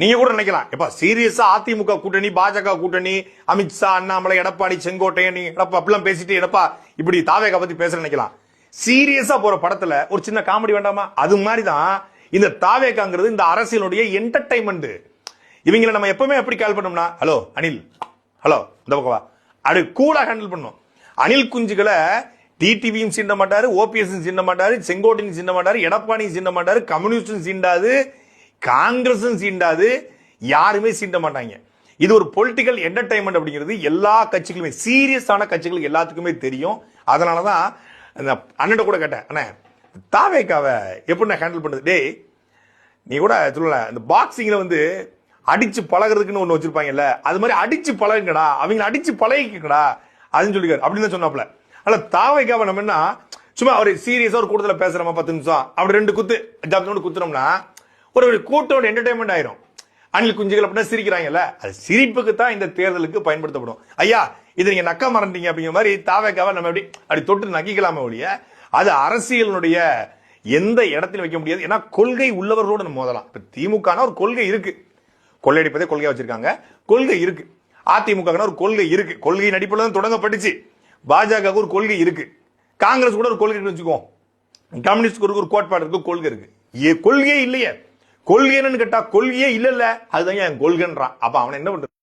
நீங்க கூட நினைக்கலாம். எப்ப சீரியஸா அதிமுக கூட்டணி பாஜக கூட்டணி அமித்ஷா அண்ணாமலை எடப்பாடி செங்கோட்டையன் நீ எடப்பா அப்படிலாம் பேசிட்டு எடப்பா இப்படி தாவேகா பத்தி பேச நினைக்கலாம். சீரியஸா போற படத்துல ஒரு சின்ன காமெடி வேண்டாமா? அது மாதிரி தான் இந்த தாவேகாங்கிறது இந்த அரசியலுடைய என்டர்டைன்மெண்ட் இவங்களை நம்ம எப்பவுமே எப்படி கால் பண்ணோம்னா ஹலோ அனில். ஹலோ இந்த பக்கம் அப்படி கூலா ஹேண்டில் பண்ணும். அனில் குஞ்சுகளை டிடிவியும் சீண்ட மாட்டாரு ஓபிஎஸ் சீண்ட மாட்டாரு செங்கோட்டையும் சீண்ட மாட்டாரு எடப்பாடியும் சீண்ட மாட்டாரு கம்யூனிஸ்டும் சீண்டாது காங்கிரஸும் சீண்டாது யாருமே சீண்ட மாட்டாங்க. இது ஒரு பொலிட்டிக்கல் என்டர்டைன்மெண்ட் அப்படிங்கிறது எல்லா கட்சிகளுமே சீரியஸான கட்சிகளுக்கு எல்லாத்துக்குமே தெரியும். அதனால தான் அந்த அண்ணன் கூட கேட்டேன் அண்ணே தாவேக்காவை எப்படி நான் ஹேண்டில் பண்ணுது? டேய் நீ கூட சொல்லல இந்த பாக்ஸிங்கில் வந்து அடிச்சு பழகுறதுக்குன்னு ஒன்று வச்சிருப்பாங்கல்ல அது மாதிரி அடிச்சு பழகுங்கடா அவங்கள அடிச்சு பழகிக்கடா அதுன்னு சொல்லிக்காரு. அப்படின்னு தான் சொன்னாப்ல ஆனால் தாவைக்காவை நம்ம என்ன சும்மா ஒரு சீரியஸாக ஒரு கூட்டத்துல பேசுகிறோமா பத்து நிமிஷம்? அப்படி ரெண்டு குத்து ஜப்னோடு குத்துனோம்னா ஒரு ஒரு கூட்டோட என்டர்டைன்மெண்ட் ஆயிரும். அணில் குஞ்சுகள் அப்படின்னா சிரிக்கிறாங்கல்ல அது சிரிப்புக்கு தான் இந்த தேர்தலுக்கு பயன்படுத்தப்படும். ஐயா இது நீங்க நக்க மறந்தீங்க அப்படிங்கிற மாதிரி தாவைக்காவை நம்ம எப்படி அப்படி தொட்டு நக்கிக்கலாமே ஒழிய அது அரசியலினுடைய எந்த இடத்திலும் வைக்க முடியாது. ஏன்னா கொள்கை உள்ளவர்களோடு நம்ம மோதலாம். இப்ப திமுக ஒரு கொள்கை இருக்கு. கொள்ளையடிப்பதே கொள்கையா வச்சிருக்காங்க. கொள்கை இருக்கு. அதிமுக ஒரு கொள்கை இருக்கு. கொள்கையின் அடிப்படையில் தான் தொடங்கப்பட்டுச்சு. பாஜக ஒரு கொள்கை இருக்கு. காங்கிரஸ் கூட ஒரு கொள்கை இருக்குன்னு வச்சுக்குவோம் கம்யூனிஸ்ட் ஒரு கோட்பாடு இருக்கு கொள்கை இருக்கு. ஏ கொள்கையே இல்லையே. கொள்கை என்னன்னு கேட்டா கொள்கையே இல்ல இல்ல அதுதான் என் கொள்கைன்றான். அப்ப அவன் என்ன பண்றது?